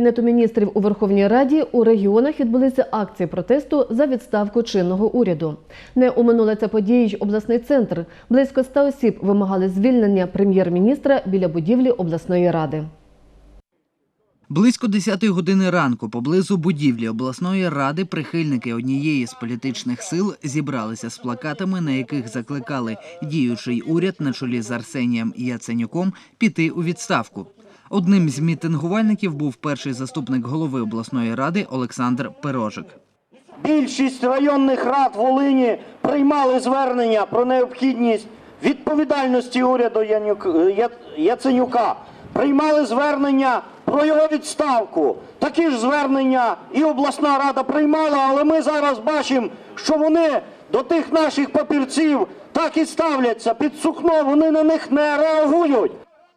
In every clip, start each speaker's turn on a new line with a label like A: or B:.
A: Кабінету міністрів у Верховній Раді у регіонах відбулися акції протесту за відставку чинного уряду. Не оминула ця подія й обласний центр. Близько ста осіб вимагали звільнення прем'єр-міністра біля будівлі обласної ради.
B: Близько 10 години ранку поблизу будівлі обласної ради прихильники однієї з політичних сил зібралися з плакатами, на яких закликали діючий уряд на чолі з Арсенієм Яценюком піти у відставку. Одним з мітингувальників був перший заступник голови обласної ради Олександр Пирожик.
C: Більшість районних рад Волині приймали звернення про необхідність відповідальності уряду Яценюка. Приймали звернення про його відставку. Такі ж звернення і обласна рада приймала, але ми зараз бачимо, що вони до тих наших папірців так і ставляться під сукно, вони на них не реагують.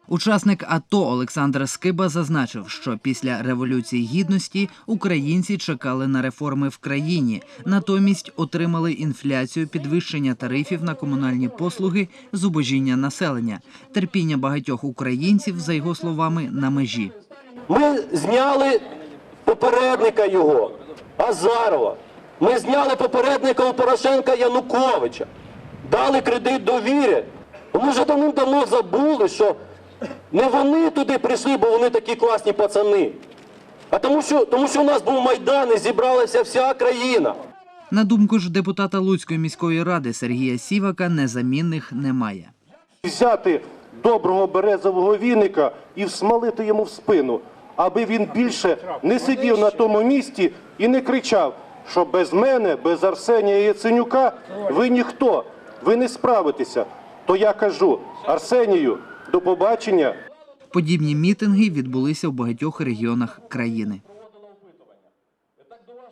B: Учасник АТО Олександр Скиба зазначив, що після революції гідності українці чекали на реформи в країні, натомість отримали інфляцію, підвищення тарифів на комунальні послуги, зубожіння населення. Терпіння багатьох українців, за його словами, на межі.
D: Ми зняли попередника його, Азарова. Ми зняли попередника у Порошенка Януковича, дали кредит довіри. Ми вже давним-давно забули, що не вони туди прийшли, бо вони такі класні пацани. А тому що, тому що у нас був Майдан і зібралася вся країна.
B: На думку ж депутата Луцької міської ради Сергія Сівака, незамінних немає.
E: взяти доброго березового віника і всмалити йому в спину, аби він більше не сидів на тому місці і не кричав, що без мене, без Арсенія Яценюка, ви ніхто, ви не справитеся. То я кажу Арсенію, до побачення.
B: Подібні мітинги відбулися в багатьох регіонах країни.